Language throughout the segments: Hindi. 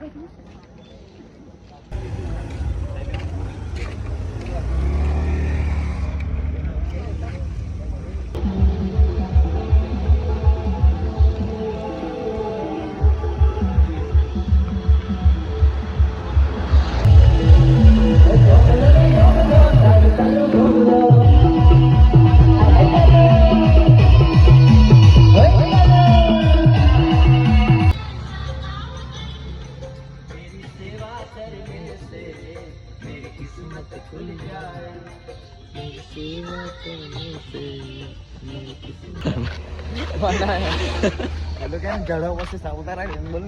为什么？चलने से मेरी किस्मत खुल जाए।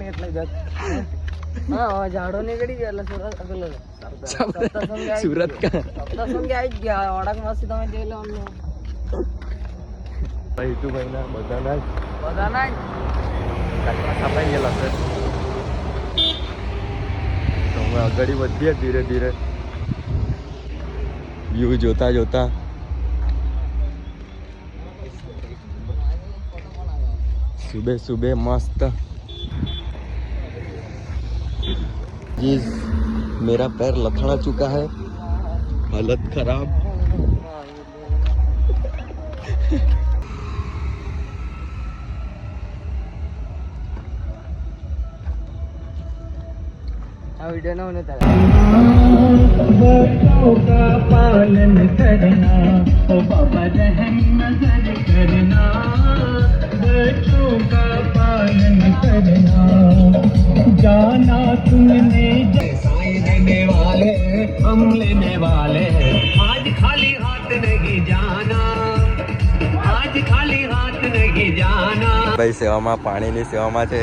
येत नाही जात. हा झाडोने गेला सुरत अगलं सुरत का? तसं काय वाडाक मस्त तुम्ही गेलो आम्ही तू गेला सर અમે આગળ વધીએ ધીરે ધીરે વ્યૂ જોતા જોતા सुबह सुबह मस्त जी मेरा पैर लथड़ा चुका है हालत खराब આ વિડીયો નો ને તારે बच्चों का पालन करना ओ बाबा रहम नजर करना बच्चों का पालन करना जाना तुमने साई देने वाले हम लेने वाले हैं आज खाली हाथ नहीं जाना आज खाली हाथ नहीं जाना ભાઈ સેવામાં પાણીની સેવામાં છે